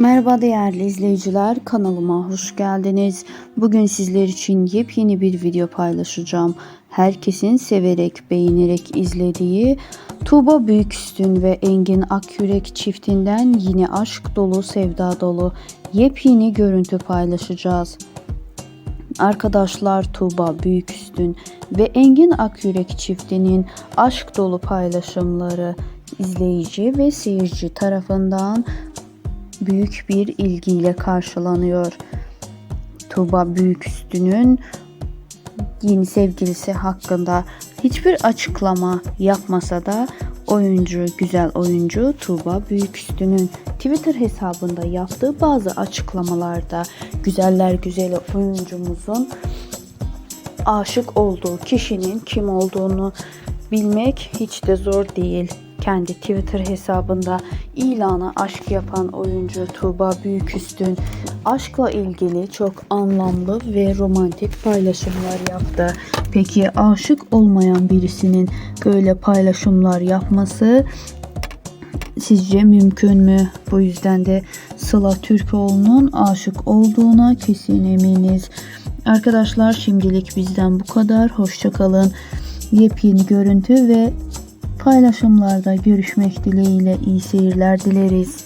Merhaba değerli izleyiciler, kanalıma hoş geldiniz. Bugün sizler için yepyeni bir video paylaşacağım. Herkesin severek, beğenerek izlediği Tuğba Büyüküstün ve Engin Akyürek çiftinden yine aşk dolu, sevda dolu yepyeni görüntü paylaşacağız. Arkadaşlar Tuğba Büyüküstün ve Engin Akyürek çiftinin aşk dolu paylaşımları izleyici ve seyirci tarafından büyük bir ilgiyle karşılanıyor. Tuğba Büyüküstü'nün yeni sevgilisi hakkında hiçbir açıklama yapmasa da oyuncu, güzel oyuncu Tuğba Büyüküstü'nün Twitter hesabında yaptığı bazı açıklamalarda güzeller güzeli oyuncumuzun aşık olduğu kişinin kim olduğunu bilmek hiç de zor değil. Kendi Twitter hesabında ilana aşk yapan oyuncu Tuğba Büyüküstün aşkla ilgili çok anlamlı ve romantik paylaşımlar yaptı. Peki aşık olmayan birisinin böyle paylaşımlar yapması sizce mümkün mü? Bu yüzden de Sıla Türkoğlu'nun aşık olduğuna kesin eminiz. Arkadaşlar şimdilik bizden bu kadar. Hoşçakalın. Yepyeni görüntü ve paylaşımlarda görüşmek dileğiyle iyi seyirler dileriz.